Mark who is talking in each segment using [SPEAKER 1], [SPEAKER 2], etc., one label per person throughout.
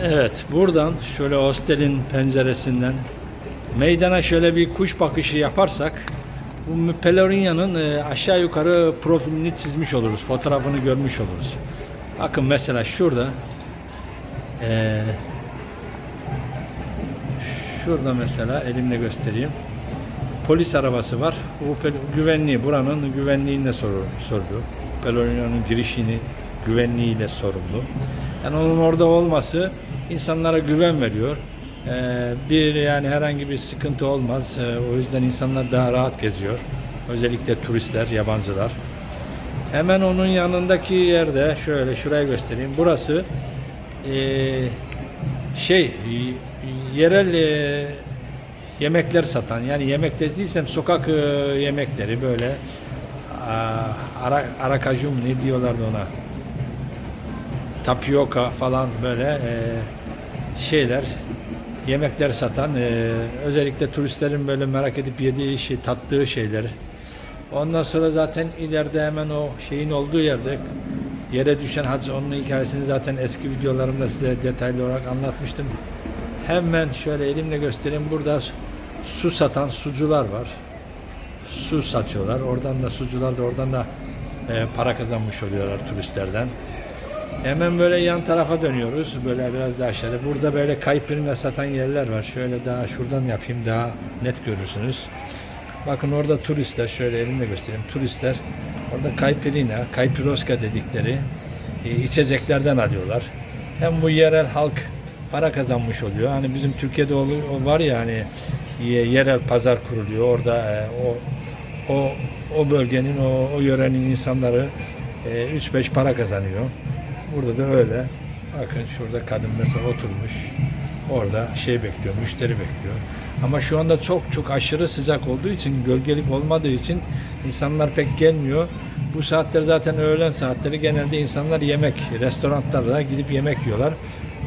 [SPEAKER 1] Evet, buradan şöyle hostelin penceresinden meydana şöyle bir kuş bakışı yaparsak bu Pelorinya'nın e, aşağı yukarı profilini çizmiş oluruz, fotoğrafını görmüş oluruz. Bakın mesela şurada e, şurada mesela elimle göstereyim. Polis arabası var. Bu güvenliği, buranın güvenliğinde soru, sordu. Pelorinya'nın girişini güvenliğiyle sorumlu. Yani onun orada olması insanlara güven veriyor. Ee, bir yani herhangi bir sıkıntı olmaz. Ee, o yüzden insanlar daha rahat geziyor. Özellikle turistler, yabancılar. Hemen onun yanındaki yerde şöyle şuraya göstereyim. Burası eee, şey yerel eee, yemekler satan yani yemek dediysem sokak eee, yemekleri böyle aa, ara, arakajum ne diyorlardı ona tapioka falan böyle eee, şeyler yemekler satan eee, özellikle turistlerin böyle merak edip yediği şey tattığı şeyler Ondan sonra zaten ileride hemen o şeyin olduğu yerde yere düşen hac onun hikayesini zaten eski videolarımda size detaylı olarak anlatmıştım. Hemen şöyle elimle göstereyim. Burada su satan sucular var. Su satıyorlar. Oradan da sucular da oradan da e, para kazanmış oluyorlar turistlerden. Hemen böyle yan tarafa dönüyoruz. Böyle biraz daha aşağıda. Burada böyle kaypirine satan yerler var. Şöyle daha şuradan yapayım daha net görürsünüz. Bakın orada turistler şöyle elimle göstereyim. Turistler orada kaypirina, kaypiroska dedikleri e, içeceklerden alıyorlar. Hem bu yerel halk para kazanmış oluyor. Hani bizim Türkiye'de var ya hani ye- yerel pazar kuruluyor. Orada e, o o o bölgenin o, o yörenin insanları e, 3-5 para kazanıyor. Burada da öyle. Bakın şurada kadın mesela oturmuş. Orada şey bekliyor, müşteri bekliyor. Ama şu anda çok çok aşırı sıcak olduğu için, gölgelik olmadığı için insanlar pek gelmiyor. Bu saatler zaten öğlen saatleri genelde insanlar yemek, restoranlarda gidip yemek yiyorlar.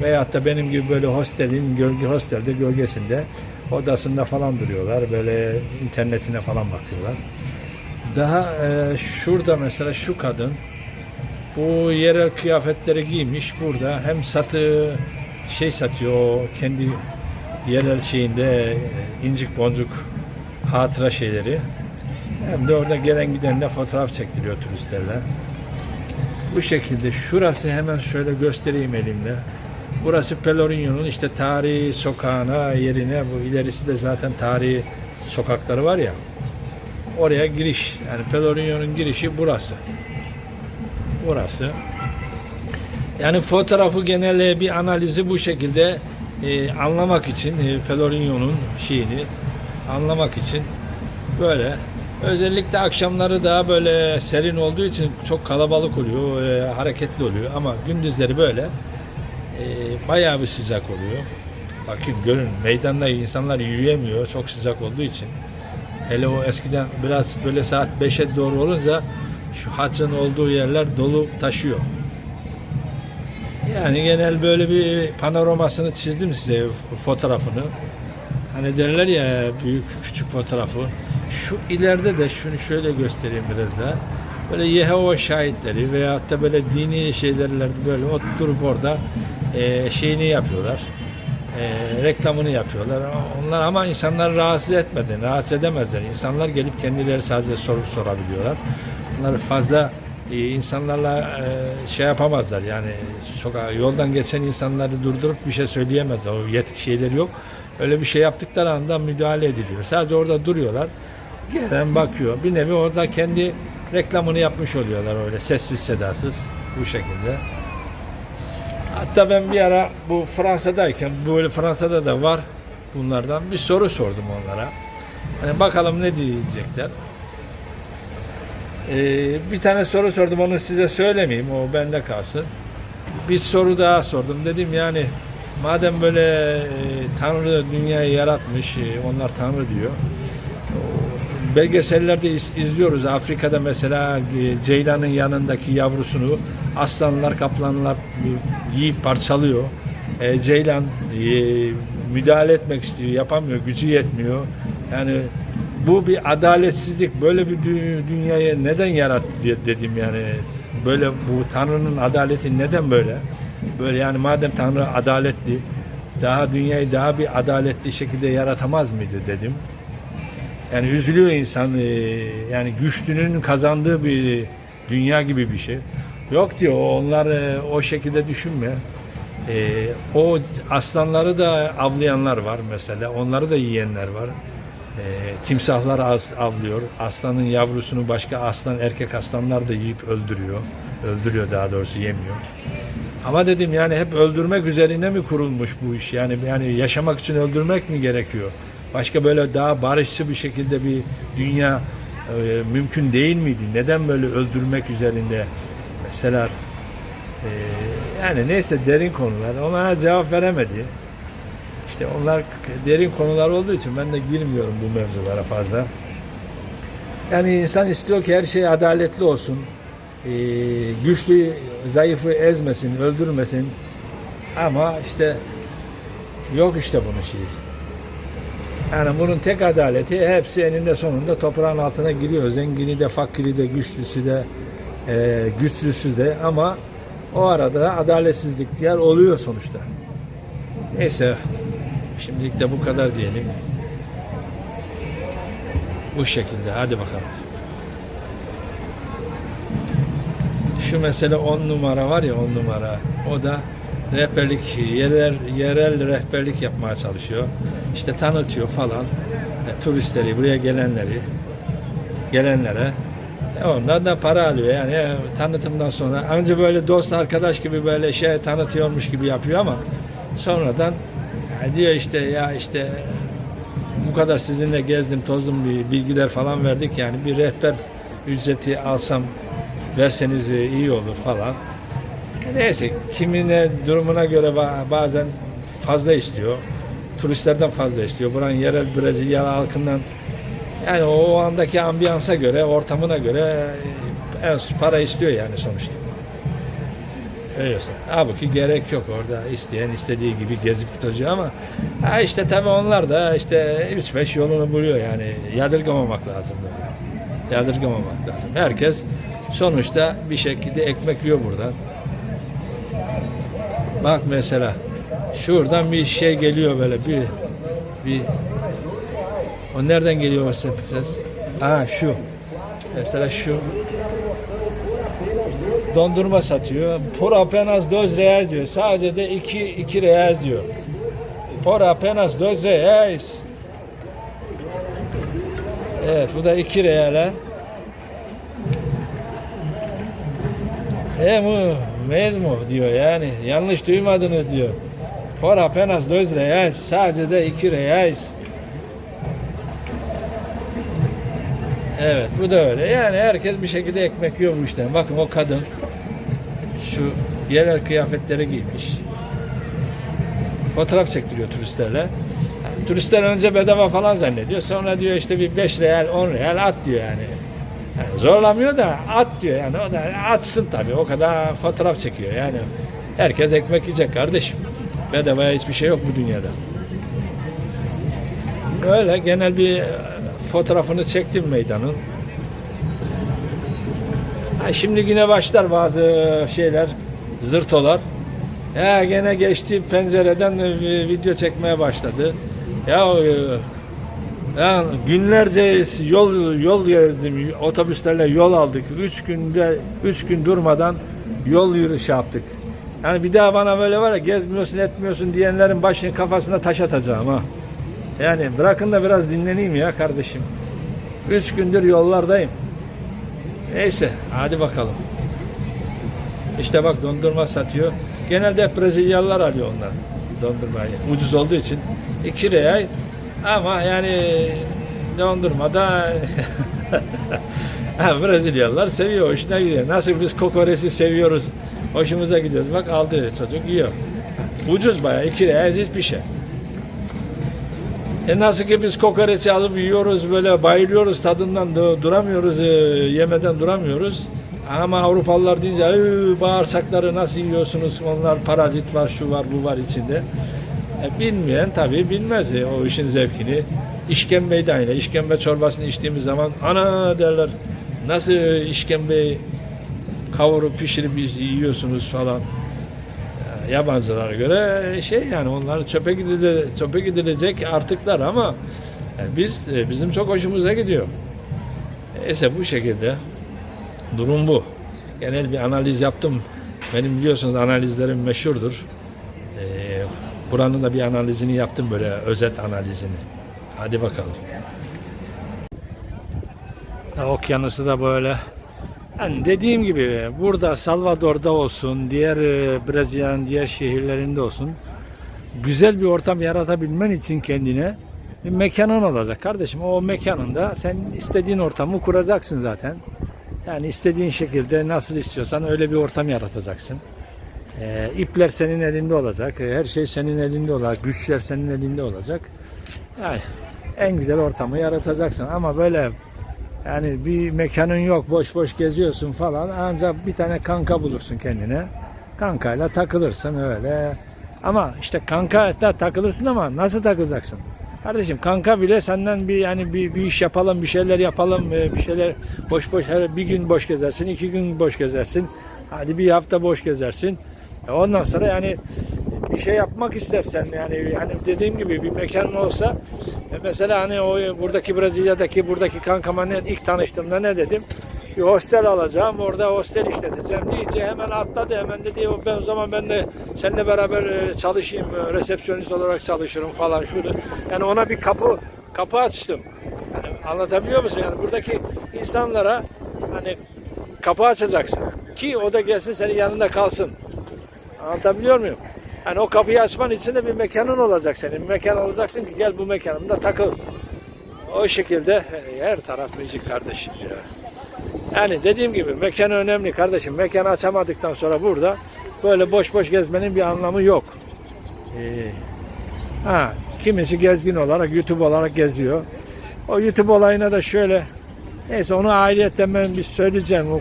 [SPEAKER 1] Veyahut da benim gibi böyle hostelin, gölge hostelde gölgesinde odasında falan duruyorlar. Böyle internetine falan bakıyorlar. Daha e, şurada mesela şu kadın bu yerel kıyafetleri giymiş burada hem satı şey satıyor kendi yerel şeyinde e, incik boncuk hatıra şeyleri hem de orada gelen gidenle fotoğraf çektiriyor turistlerle. Bu şekilde şurası hemen şöyle göstereyim elimle. Burası Pelourinho'nun işte tarihi sokağına yerine bu ilerisi de zaten tarihi sokakları var ya oraya giriş yani Pelourinho'nun girişi burası burası. Yani fotoğrafı genel bir analizi bu şekilde e, anlamak için e, Pelourinho'nun şeyini anlamak için böyle özellikle akşamları daha böyle serin olduğu için çok kalabalık oluyor, e, hareketli oluyor ama gündüzleri böyle e, bayağı bir sıcak oluyor. Bakın görün meydanda insanlar yürüyemiyor çok sıcak olduğu için. Hele o eskiden biraz böyle saat 5'e doğru olunca şu haccın olduğu yerler dolu taşıyor. Yani genel böyle bir panoramasını çizdim size fotoğrafını. Hani derler ya büyük küçük fotoğrafı. Şu ileride de şunu şöyle göstereyim biraz daha. Böyle Yehova şahitleri veyahut da böyle dini şeylerlerde böyle oturup orada eee, şeyini yapıyorlar. Eee, reklamını yapıyorlar. Onlar ama insanları rahatsız etmeden, rahatsız edemezler. İnsanlar gelip kendileri sadece soru sorabiliyorlar. Bunlar fazla e, insanlarla e, şey yapamazlar yani sokağa yoldan geçen insanları durdurup bir şey söyleyemezler. O yetki şeyleri yok. Öyle bir şey yaptıkları anda müdahale ediliyor. Sadece orada duruyorlar. Gelen bakıyor. Bir nevi orada kendi reklamını yapmış oluyorlar öyle sessiz sedasız bu şekilde. Hatta ben bir ara bu Fransa'dayken böyle Fransa'da da var bunlardan bir soru sordum onlara. Hani bakalım ne diyecekler. Ee, bir tane soru sordum onu size söylemeyeyim o bende kalsın. Bir soru daha sordum dedim yani madem böyle e, Tanrı dünyayı yaratmış e, onlar Tanrı diyor. Belgesellerde iz- izliyoruz Afrika'da mesela e, ceylanın yanındaki yavrusunu aslanlar kaplanlar e, yiyip parçalıyor. E, ceylan e, müdahale etmek istiyor yapamıyor gücü yetmiyor. Yani bu bir adaletsizlik. Böyle bir dü- dünyayı neden yarattı diye dedim yani. böyle bu Tanrı'nın adaleti neden böyle? Böyle yani madem Tanrı adaletli daha dünyayı daha bir adaletli şekilde yaratamaz mıydı dedim. Yani üzülüyor insan e, yani güçlünün kazandığı bir dünya gibi bir şey. Yok diyor onlar e, o şekilde düşünmüyor. E, o aslanları da avlayanlar var mesela. Onları da yiyenler var. Timsahlar avlıyor. Aslanın yavrusunu başka aslan erkek aslanlar da yiyip öldürüyor. Öldürüyor daha doğrusu yemiyor. Ama dedim yani hep öldürmek üzerine mi kurulmuş bu iş? Yani yani yaşamak için öldürmek mi gerekiyor? Başka böyle daha barışçı bir şekilde bir dünya e, mümkün değil miydi? Neden böyle öldürmek üzerinde mesela e, yani neyse derin konular. Ona cevap veremedi. İşte onlar derin konular olduğu için ben de girmiyorum bu mevzulara fazla. Yani insan istiyor ki her şey adaletli olsun. Ee, güçlü zayıfı ezmesin, öldürmesin. Ama işte yok işte bunun şeyi. Yani bunun tek adaleti hepsi eninde sonunda toprağın altına giriyor. Zengini de, fakiri de, güçlüsü de, e, güçsüzü de ama o arada adaletsizlikler oluyor sonuçta. Neyse şimdilik de bu kadar diyelim. Bu şekilde hadi bakalım. Şu mesele 10 numara var ya 10 numara. O da rehberlik, yerel, yerel rehberlik yapmaya çalışıyor. İşte tanıtıyor falan. E, turistleri, buraya gelenleri, gelenlere. E, ondan da para alıyor yani e, tanıtımdan sonra. Önce böyle dost arkadaş gibi böyle şey tanıtıyormuş gibi yapıyor ama sonradan e, diyor işte ya işte bu kadar sizinle gezdim tozdum bir bilgiler falan verdik yani bir rehber ücreti alsam verseniz e, iyi olur falan. Neyse kimine durumuna göre ba- bazen fazla istiyor. Turistlerden fazla istiyor. Buranın yerel Brezilya halkından yani o, andaki ambiyansa göre, ortamına göre e, en para istiyor yani sonuçta. Öyleyse. Halbuki gerek yok orada isteyen istediği gibi gezip gidecek ama ha işte tabii onlar da işte 3-5 yolunu buluyor yani yadırgamamak lazım. Yadırgamamak lazım. Herkes sonuçta bir şekilde ekmek yiyor buradan. Bak mesela şuradan bir şey geliyor böyle bir bir o nereden geliyor o ses? Ha şu. Mesela şu dondurma satıyor. Por apenas dois reais diyor. Sadece de iki, iki reais diyor. Por apenas dois reais. Evet bu da iki reale. E mu mesmo diyor yani. Yanlış duymadınız diyor. Por apenas dois reais. Sadece de iki reais. Evet bu da öyle. Yani herkes bir şekilde ekmek yiyor bu işten. Bakın o kadın şu yerel kıyafetleri giymiş. Fotoğraf çektiriyor turistlerle. Turistler önce bedava falan zannediyor. Sonra diyor işte bir 5 real 10 real at diyor yani. Yani zorlamıyor da at diyor yani. O da atsın tabii. O kadar fotoğraf çekiyor yani. Herkes ekmek yiyecek kardeşim. Bedavaya hiçbir şey yok bu dünyada. Öyle genel bir fotoğrafını çektim meydanın. Ha, şimdi yine başlar bazı şeyler, zırtolar. Ya gene geçti pencereden e, video çekmeye başladı. Ya, e, ya günlerce yol yol gezdim, otobüslerle yol aldık. Üç günde üç gün durmadan yol yürüyüşü yaptık. Yani bir daha bana böyle var ya gezmiyorsun etmiyorsun diyenlerin başını kafasına taş atacağım ha. Yani bırakın da biraz dinleneyim ya kardeşim. Üç gündür yollardayım. Neyse hadi bakalım. İşte bak dondurma satıyor. Genelde hep Brezilyalılar alıyor onlar dondurmayı. Ucuz olduğu için. 2 real ama yani dondurmada ha, Brezilyalılar seviyor. Hoşuna gidiyor. Nasıl biz kokoresi seviyoruz. Hoşumuza gidiyoruz. Bak aldı çocuk yiyor. Ucuz bayağı. 2 real hiçbir şey. E nasıl ki biz kokoreçi alıp yiyoruz böyle bayılıyoruz tadından du- duramıyoruz e, yemeden duramıyoruz. Ama Avrupalılar deyince "Ay, bağırsakları nasıl yiyorsunuz onlar parazit var şu var bu var içinde. E, bilmeyen tabii bilmez e, o işin zevkini. İşkembeyi de aynı. İşkembe çorbasını içtiğimiz zaman ana derler nasıl işkembeyi kavurup pişirip yiyorsunuz falan. Ya, Yabancılara göre şey yani onlar çöpe gidile, çöpe gidilecek artıklar ama yani biz e, bizim çok hoşumuza gidiyor. Neyse bu şekilde durum bu. Genel bir analiz yaptım. Benim biliyorsunuz analizlerim meşhurdur. Buranın da bir analizini yaptım böyle özet analizini. Hadi bakalım. Okyanusu da böyle. Yani dediğim gibi burada Salvador'da olsun, diğer e, Brezilya'nın diğer şehirlerinde olsun güzel bir ortam yaratabilmen için kendine bir mekanın olacak kardeşim. O mekanında sen istediğin ortamı kuracaksın zaten. Yani istediğin şekilde nasıl istiyorsan öyle bir ortam yaratacaksın. Ee, ipler senin elinde olacak. Her şey senin elinde olacak. Güçler senin elinde olacak. Yani en güzel ortamı yaratacaksın. Ama böyle yani bir mekanın yok boş boş geziyorsun falan ancak bir tane kanka bulursun kendine. Kankayla takılırsın öyle. Ama işte kanka da takılırsın ama nasıl takılacaksın? Kardeşim kanka bile senden bir yani bir, bir iş yapalım, bir şeyler yapalım, e, bir şeyler boş boş her bir gün boş gezersin, iki gün boş gezersin. Hadi bir hafta boş gezersin. E ondan sonra yani bir şey yapmak istersen yani hani dediğim gibi bir mekan olsa e mesela hani o buradaki Brezilya'daki buradaki kankama ne, ilk tanıştığımda ne dedim? Bir hostel alacağım orada hostel işleteceğim deyince hemen atladı hemen dedi "O ben o zaman ben de seninle beraber e, çalışayım resepsiyonist olarak çalışırım falan şurada yani ona bir kapı kapı açtım. Yani anlatabiliyor musun? Yani buradaki insanlara hani kapı açacaksın ki o da gelsin senin yanında kalsın Anlatabiliyor muyum? Yani o kapıyı açman için de bir mekanın olacak senin. Bir mekan olacaksın ki gel bu mekanımda takıl. O şekilde her taraf müzik kardeşim ya. Yani dediğim gibi mekan önemli kardeşim. Mekanı açamadıktan sonra burada böyle boş boş gezmenin bir anlamı yok. Ee, ha, kimisi gezgin olarak YouTube olarak geziyor. O YouTube olayına da şöyle neyse onu ayrıyetten ben bir söyleyeceğim. O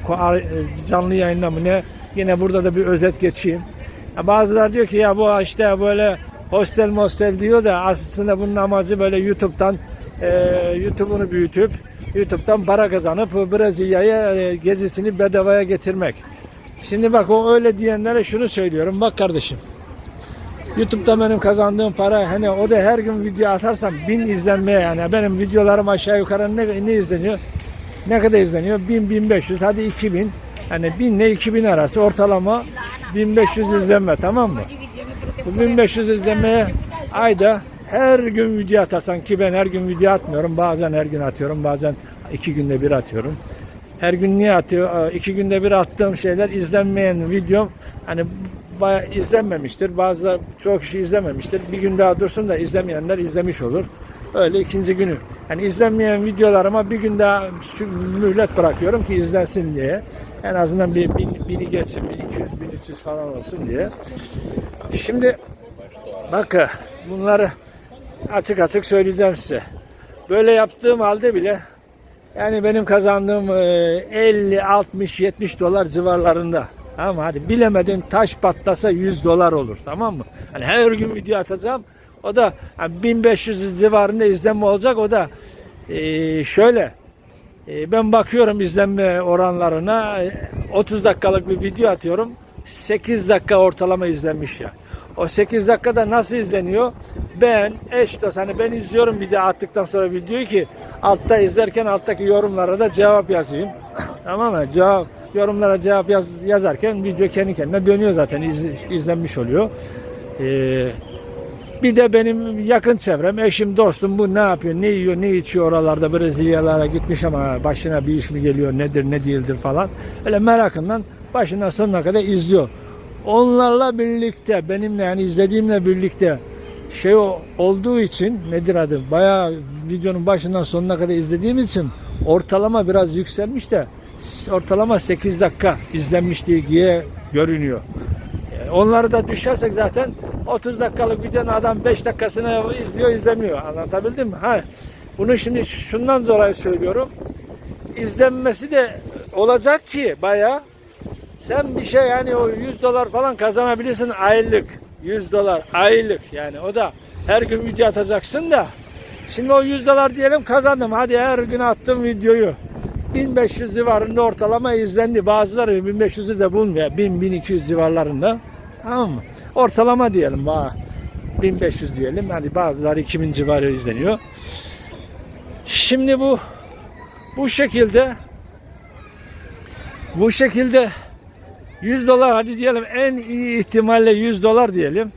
[SPEAKER 1] canlı yayınla mı ne? Yine burada da bir özet geçeyim. Bazılar diyor ki ya bu işte böyle hostel mostel diyor da aslında bunun amacı böyle YouTube'dan e, YouTube'unu büyütüp YouTube'dan para kazanıp Brezilya'ya e, gezisini bedavaya getirmek. Şimdi bak o öyle diyenlere şunu söylüyorum. Bak kardeşim. YouTube'da benim kazandığım para hani o da her gün video atarsam bin izlenmeye yani benim videolarım aşağı yukarı ne, ne izleniyor? Ne kadar izleniyor? 1000 1500 hadi 2000 yani 1000 ile 2000 arası ortalama 1500 izlenme tamam mı? Bu 1500 izlenmeye ayda her gün video atarsan ki ben her gün video atmıyorum. Bazen her gün atıyorum. Bazen iki günde bir atıyorum. Her gün niye atıyor? İki günde bir attığım şeyler izlenmeyen videom hani izlenmemiştir. Bazıları çok kişi izlememiştir. Bir gün daha dursun da izlemeyenler izlemiş olur. Öyle ikinci günü. Yani izlenmeyen videolarıma bir gün daha mühlet bırakıyorum ki izlensin diye. En azından bir bin, bini geçsin, 1200, 1300 falan olsun diye. Şimdi bakın bunları açık açık söyleyeceğim size. Böyle yaptığım halde bile yani benim kazandığım e, 50, 60, 70 dolar civarlarında. Ama hadi bilemedin taş patlasa 100 dolar olur tamam mı? Hani her gün video atacağım. O da hani 1500 civarında izlenme olacak. O da e, şöyle e, ben bakıyorum izlenme oranlarına e, 30 dakikalık bir video atıyorum. 8 dakika ortalama izlenmiş ya. O 8 dakikada nasıl izleniyor? Ben eş dost hani ben izliyorum bir de attıktan sonra videoyu ki altta izlerken alttaki yorumlara da cevap yazayım. tamam mı? Cevap yorumlara cevap yaz, yazarken video kendi kendine dönüyor zaten iz, izlenmiş oluyor. Ee, bir de benim yakın çevrem, eşim, dostum bu ne yapıyor, ne yiyor, ne içiyor oralarda Brezilyalara gitmiş ama başına bir iş mi geliyor, nedir, ne değildir falan. Öyle merakından başından sonuna kadar izliyor. Onlarla birlikte, benimle yani izlediğimle birlikte şey olduğu için nedir adı? Bayağı videonun başından sonuna kadar izlediğim için ortalama biraz yükselmiş de ortalama 8 dakika izlenmiş diye görünüyor. Onları da düşersek zaten 30 dakikalık videonun adam 5 dakikasını izliyor izlemiyor. Anlatabildim mi? Ha, bunu şimdi şundan dolayı söylüyorum. İzlenmesi de olacak ki bayağı sen bir şey yani o 100 dolar falan kazanabilirsin aylık. 100 dolar aylık yani o da her gün video atacaksın da şimdi o 100 dolar diyelim kazandım. Hadi her gün attım videoyu. 1500 civarında ortalama izlendi. Bazıları 1500'ü de bulmuyor. 1000-1200 civarlarında. Tamam mı? Ortalama diyelim. ba- 1500 diyelim. Yani bazıları 2000 civarı izleniyor. Şimdi bu bu şekilde bu şekilde 100 dolar hadi diyelim en iyi ihtimalle 100 dolar diyelim.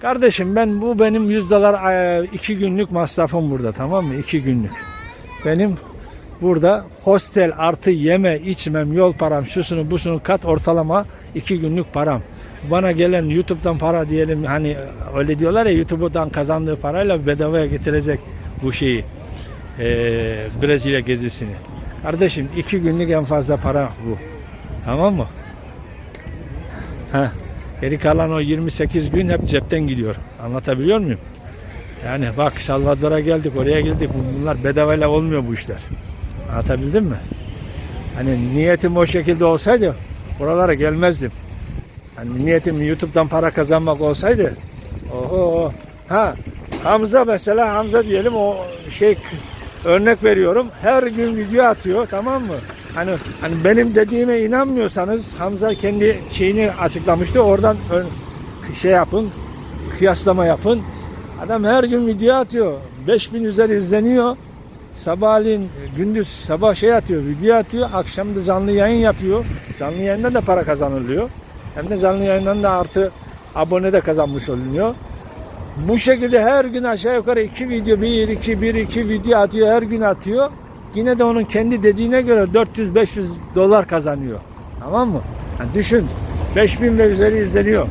[SPEAKER 1] Kardeşim ben bu benim 100 dolar e, iki günlük masrafım burada tamam mı? 2 günlük. Benim burada hostel artı yeme içmem yol param şusunu busunu kat ortalama 2 günlük param. Bana gelen YouTube'dan para diyelim hani öyle diyorlar ya YouTube'dan kazandığı parayla bedavaya getirecek bu şeyi e, Brezilya gezisini. Kardeşim 2 günlük en fazla para bu. Tamam mı? Heh. Geri kalan o 28 gün hep cepten gidiyor. Anlatabiliyor muyum? Yani bak Salvador'a geldik, oraya geldik. Bunlar bedavayla olmuyor bu işler. Anlatabildim mi? Hani niyetim o şekilde olsaydı buralara gelmezdim. Hani niyetim YouTube'dan para kazanmak olsaydı oho ha Hamza mesela Hamza diyelim o şey örnek veriyorum her gün video atıyor tamam mı? Hani hani benim dediğime inanmıyorsanız Hamza kendi şeyini açıklamıştı. Oradan şey yapın, kıyaslama yapın. Adam her gün video atıyor. 5000 üzeri izleniyor. Sabahleyin gündüz sabah şey atıyor, video atıyor. Akşam da canlı yayın yapıyor. Canlı yayından da para kazanılıyor. Hem de canlı yayından da artı abone de kazanmış olunuyor. Bu şekilde her gün aşağı yukarı iki video, bir iki, bir iki video atıyor, her gün atıyor. Yine de onun kendi dediğine göre 400-500 dolar kazanıyor. Tamam mı? Yani düşün, 5000 ve üzeri izleniyor.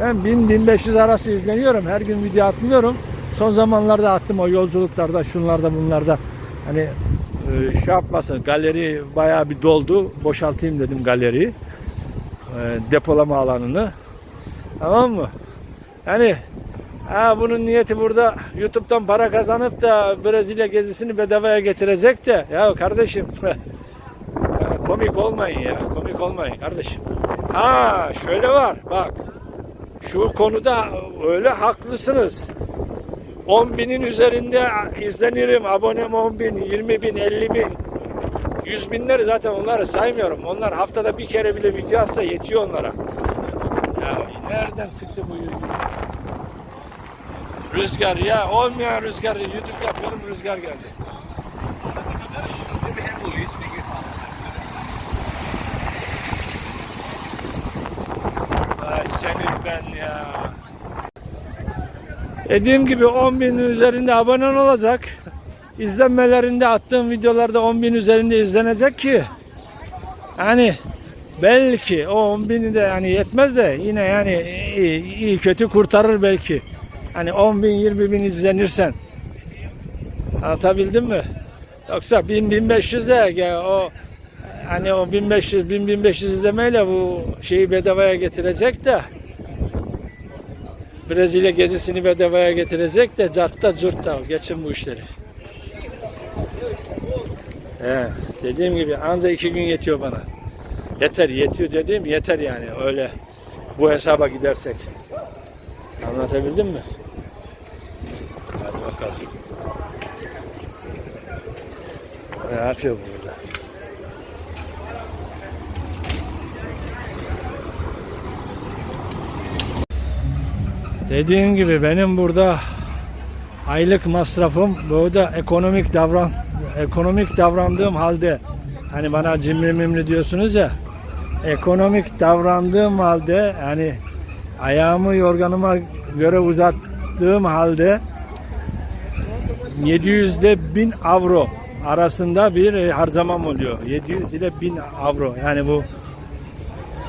[SPEAKER 1] Ben 1000-1500 arası izleniyorum. Her gün video atmıyorum. Son zamanlarda attım o yolculuklarda, şunlarda, bunlarda. Hani e, şey yapmasın, galeri bayağı bir doldu. Boşaltayım dedim galeriyi. E, depolama alanını. Tamam mı? Yani ha, bunun niyeti burada YouTube'dan para kazanıp da Brezilya gezisini bedavaya getirecek de ya kardeşim komik olmayın ya komik olmayın kardeşim. Ha şöyle var bak şu konuda öyle haklısınız. 10 binin üzerinde izlenirim. Abonem 10 bin, 20 bin, 50 bin. 100 binleri zaten onları saymıyorum. Onlar haftada bir kere bile video atsa yetiyor onlara. Ya nereden çıktı bu rüzgar ya? Olmayan rüzgar. YouTube yapıyorum rüzgar geldi. Ay senin ben ya. Dediğim gibi 10 bin üzerinde abonen olacak. İzlenmelerinde attığım videolarda 10 bin üzerinde izlenecek ki hani belki o 10 bini de yani yetmez de yine yani iyi, iyi kötü kurtarır belki. Hani 10 bin 20 bin izlenirsen. Anlatabildim mi? Yoksa 1000 1500 de ya o hani o 1500 1000 1500 izlemeyle bu şeyi bedavaya getirecek de Brezilya gezisini bedavaya getirecek de cartta curtta geçin bu işleri. He, dediğim gibi anca iki gün yetiyor bana. Yeter yetiyor dediğim yeter yani öyle bu hesaba gidersek. Anlatabildim mi? Hadi bakalım. Ne yapıyor burada? Dediğim gibi benim burada aylık masrafım burada ekonomik davran ekonomik davrandığım halde hani bana cimri mimri diyorsunuz ya ekonomik davrandığım halde hani ayağımı yorganıma göre uzattığım halde 700 ile 1000 avro arasında bir e, harcamam oluyor. 700 ile 1000 avro. Yani bu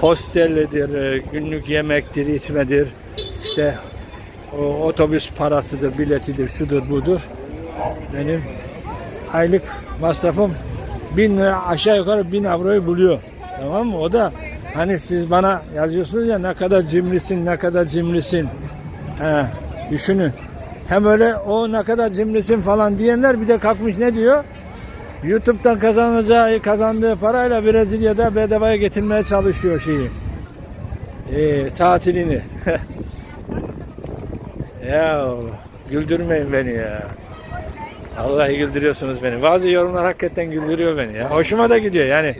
[SPEAKER 1] hostelledir, e, günlük yemektir, içmedir. İşte o otobüs parasıdır, biletidir, şudur budur. Benim aylık masrafım 1000 lira aşağı yukarı 1000 avroyu buluyor. Tamam mı? O da hani siz bana yazıyorsunuz ya ne kadar cimrisin, ne kadar cimrisin. He, düşünün. Hem öyle o ne kadar cimrisin falan diyenler bir de kalkmış ne diyor? YouTube'dan kazanacağı, kazandığı parayla Brezilya'da bedavaya getirmeye çalışıyor şeyi. Ee, tatilini. ya güldürmeyin beni ya. Vallahi güldürüyorsunuz beni. Bazı yorumlar hakikaten güldürüyor beni ya. Hoşuma da gidiyor yani.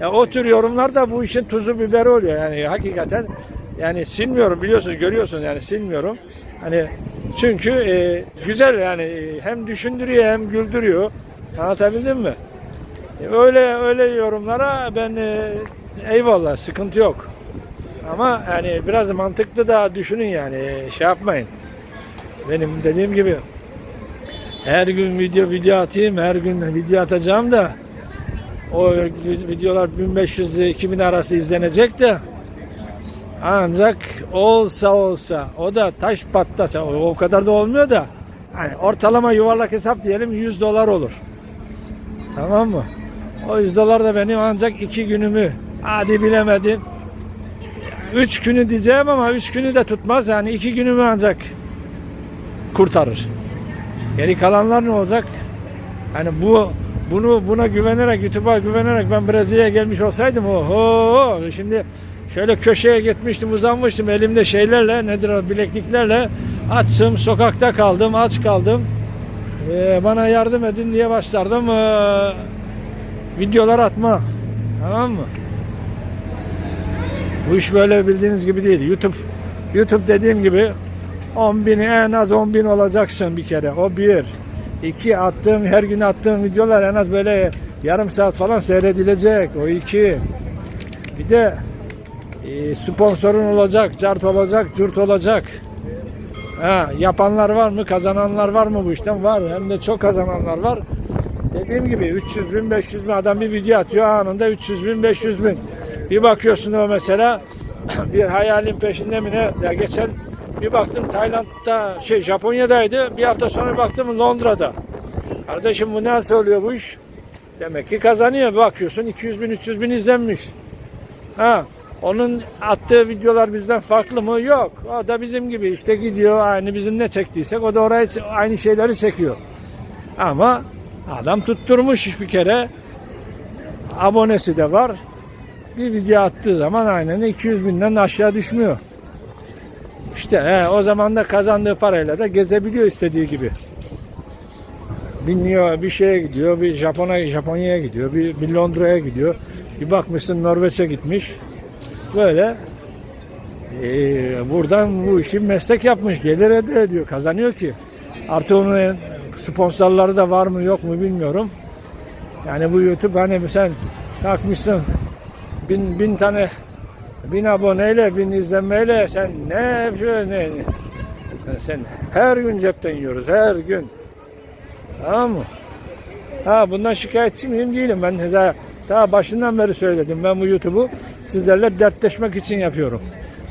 [SPEAKER 1] Ya o tür yorumlar da bu işin tuzu biberi oluyor yani hakikaten. Yani silmiyorum biliyorsunuz görüyorsunuz yani silmiyorum. Hani çünkü e, güzel yani e, hem düşündürüyor hem güldürüyor. Anlatabildim mi? E, öyle öyle yorumlara ben e, eyvallah sıkıntı yok. Ama yani biraz mantıklı da düşünün yani e, şey yapmayın. Benim dediğim gibi her gün video video atayım, her gün video atacağım da o videolar 1500-2000 arası izlenecek de ancak olsa olsa o da taş patlasa o, kadar da olmuyor da hani ortalama yuvarlak hesap diyelim 100 dolar olur. Tamam mı? O 100 dolar da benim ancak iki günümü hadi bilemedim. Üç günü diyeceğim ama üç günü de tutmaz yani iki günümü ancak kurtarır. Geri kalanlar ne olacak? Hani bu bunu buna güvenerek YouTube'a güvenerek ben Brezilya'ya gelmiş olsaydım oho şimdi şöyle köşeye gitmiştim uzanmıştım elimde şeylerle nedir o bilekliklerle açım sokakta kaldım aç kaldım Ee, bana yardım edin diye başlardım ee, videolar atma tamam mı? Bu iş böyle bildiğiniz gibi değil. YouTube YouTube dediğim gibi 10 bin en az 10 bin olacaksın bir kere. O bir. İki attığım her gün attığım videolar en az böyle yarım saat falan seyredilecek. O iki. Bir de e, sponsorun olacak, cart olacak, cürt olacak. Ha, yapanlar var mı? Kazananlar var mı bu işten? Var. Hem de çok kazananlar var. Dediğim gibi 300 bin 500 bin adam bir video atıyor anında 300 bin 500 bin. Bir bakıyorsun o mesela bir hayalin peşinde mi ne? Ya geçen bir baktım Tayland'da şey Japonya'daydı. Bir hafta sonra baktım Londra'da. Kardeşim bu nasıl oluyor bu iş? Demek ki kazanıyor. Bakıyorsun 200 bin 300 bin izlenmiş. Ha, onun attığı videolar bizden farklı mı? Yok. O da bizim gibi işte gidiyor aynı bizim ne çektiysek o da oraya aynı şeyleri çekiyor. Ama adam tutturmuş bir kere. Abonesi de var. Bir video attığı zaman aynen 200 binden aşağı düşmüyor. İşte he, o zaman da kazandığı parayla da gezebiliyor istediği gibi. Biniyor bir şeye gidiyor, bir Japon'a Japonya'ya gidiyor, bir, bir Londra'ya gidiyor. Bir bakmışsın Norveç'e gitmiş. Böyle e, buradan bu işi meslek yapmış, gelir elde ediyor, kazanıyor ki. Artı onun sponsorları da var mı yok mu bilmiyorum. Yani bu YouTube hani sen kalkmışsın bin, bin tane bin aboneyle bin izlenmeyle sen ne yapıyorsun ne, sen her gün cepten yiyoruz her gün. Tamam mı? Ha bundan şikayetçi miyim? Değilim. Ben daha, daha başından beri söyledim. Ben bu YouTube'u sizlerle dertleşmek için yapıyorum.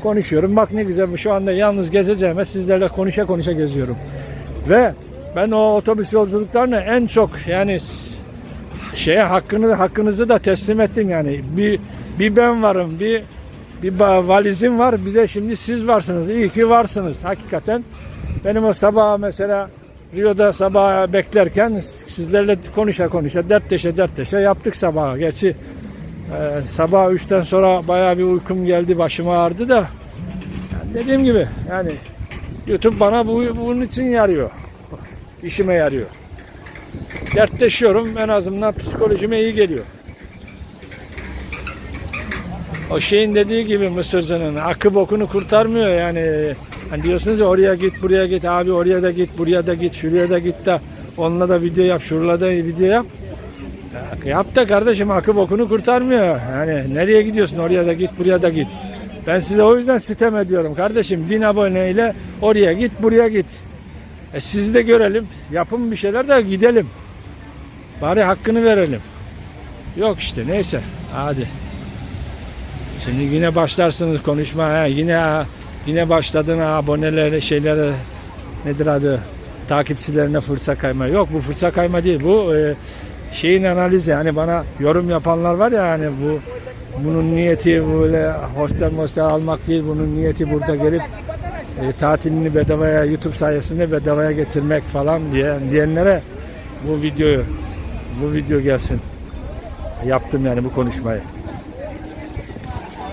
[SPEAKER 1] Konuşuyorum. Bak ne güzel şu anda yalnız gezeceğime sizlerle konuşa konuşa geziyorum. Ve ben o otobüs yolculuklarını en çok yani şeye hakkını hakkınızı da teslim ettim yani. Bir bir ben varım, bir bir valizim var, bir de şimdi siz varsınız. İyi ki varsınız hakikaten. Benim o sabah mesela Rio'da sabah beklerken sizlerle konuşa konuşa dertleşe dertleşe yaptık sabah. Gerçi e, sabah 3'ten sonra bayağı bir uykum geldi, başım ağrıdı da yani dediğim gibi yani YouTube bana bu, bunun için yarıyor. İşime yarıyor dertleşiyorum. En azından psikolojime iyi geliyor. O şeyin dediği gibi Mısırcının akı bokunu kurtarmıyor yani. Hani diyorsunuz ya oraya git buraya git abi oraya da git buraya da git şuraya da git de onunla da video yap şurada da video yap. Ya, yap da kardeşim akı bokunu kurtarmıyor. Yani nereye gidiyorsun oraya da git buraya da git. Ben size o yüzden sitem ediyorum kardeşim. Bin aboneyle oraya git buraya git. E sizi de görelim. Yapın bir şeyler de gidelim. Bari hakkını verelim. Yok işte neyse. Hadi. Şimdi yine başlarsınız konuşma. Ha, yine yine başladın abonelere şeylere nedir adı takipçilerine fırça kayma. Yok bu fırça kayma değil. Bu e, şeyin analizi. Yani bana yorum yapanlar var ya hani bu bunun niyeti böyle hostel mostel almak değil. Bunun niyeti burada gelip e, tatilini bedavaya YouTube sayesinde bedavaya getirmek falan diye diyenlere bu videoyu bu video gelsin. Yaptım yani bu konuşmayı.